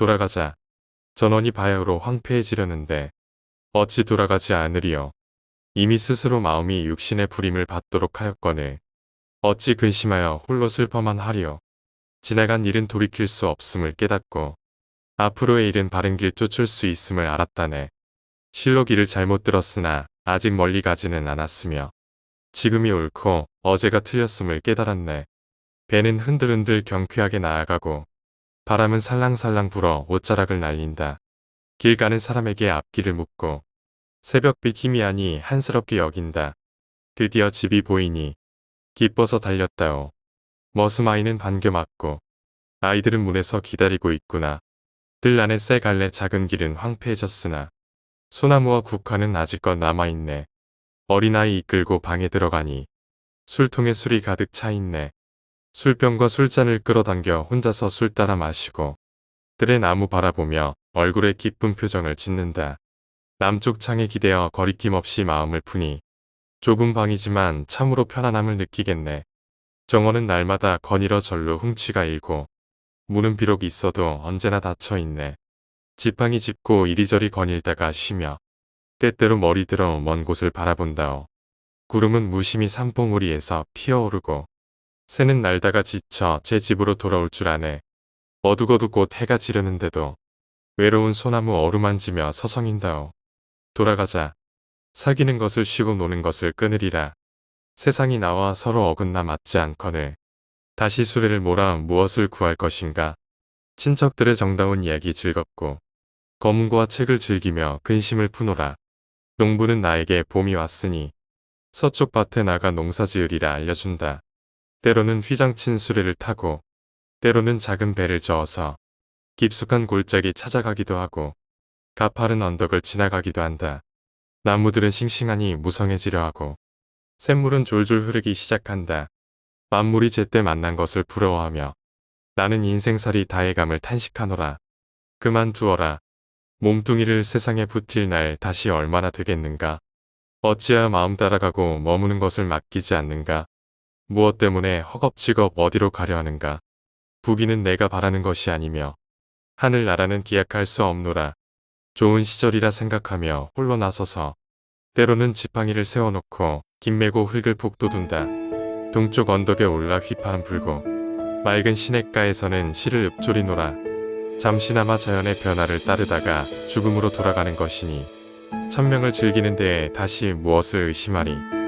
돌아가자. 전원이 바야흐로 황폐해지려는데 어찌 돌아가지 않으리요. 이미 스스로 마음이 육신의 불임을 받도록 하였거늘 어찌 근심하여 홀로 슬퍼만 하리요. 지나간 일은 돌이킬 수 없음을 깨닫고 앞으로의 일은 바른 길 쫓을 수 있음을 알았다네. 실로 길을 잘못 들었으나 아직 멀리 가지는 않았으며 지금이 옳고 어제가 틀렸음을 깨달았네. 배는 흔들흔들 경쾌하게 나아가고 바람은 살랑살랑 불어 옷자락을 날린다. 길 가는 사람에게 앞길을 묻고 새벽빛 희미하니 한스럽게 여긴다. 드디어 집이 보이니 기뻐서 달렸다오. 머스마이는 반겨 맞고 아이들은 문에서 기다리고 있구나. 들 안에 새 갈래 작은 길은 황폐해졌으나 소나무와 국화는 아직껏 남아있네. 어린아이 이끌고 방에 들어가니 술통에 술이 가득 차있네. 술병과 술잔을 끌어당겨 혼자서 술 따라 마시고 들의 나무 바라보며 얼굴에 기쁜 표정을 짓는다. 남쪽 창에 기대어 거리낌 없이 마음을 푸니 좁은 방이지만 참으로 편안함을 느끼겠네. 정원은 날마다 거닐어 절로 훔치가 일고 문은 비록 있어도 언제나 닫혀 있네. 지팡이 짚고 이리저리 거닐다가 쉬며 때때로 머리 들어 먼 곳을 바라본다오. 구름은 무심히 산봉우리에서 피어오르고 새는 날다가 지쳐 제 집으로 돌아올 줄 아네. 어둑어둑 곧 해가 지르는데도 외로운 소나무 어루만지며 서성인다오. 돌아가자. 사귀는 것을 쉬고 노는 것을 끊으리라. 세상이 나와 서로 어긋나 맞지 않거늘. 다시 수레를 몰아 무엇을 구할 것인가. 친척들의 정다운 이야기 즐겁고 검은고와 책을 즐기며 근심을 푸노라. 농부는 나에게 봄이 왔으니 서쪽 밭에 나가 농사 지으리라 알려준다. 때로는 휘장친 수레를 타고 때로는 작은 배를 저어서 깊숙한 골짜기 찾아가기도 하고 가파른 언덕을 지나가기도 한다. 나무들은 싱싱하니 무성해지려 하고 샘물은 졸졸 흐르기 시작한다. 만물이 제때 만난 것을 부러워하며 나는 인생살이 다해감을 탄식하노라. 그만두어라. 몸뚱이를 세상에 붙일 날 다시 얼마나 되겠는가. 어찌해야 마음 따라가고 머무는 것을 맡기지 않는가. 무엇 때문에 허겁지겁 어디로 가려 하는가. 부귀는 내가 바라는 것이 아니며 하늘나라는 기약할 수 없노라. 좋은 시절이라 생각하며 홀로 나서서 때로는 지팡이를 세워놓고 김매고 흙을 푹 돋운다. 동쪽 언덕에 올라 휘파람 불고 맑은 시냇가에서는 실을 읊조리노라. 잠시나마 자연의 변화를 따르다가 죽음으로 돌아가는 것이니 천명을 즐기는 데에 다시 무엇을 의심하리.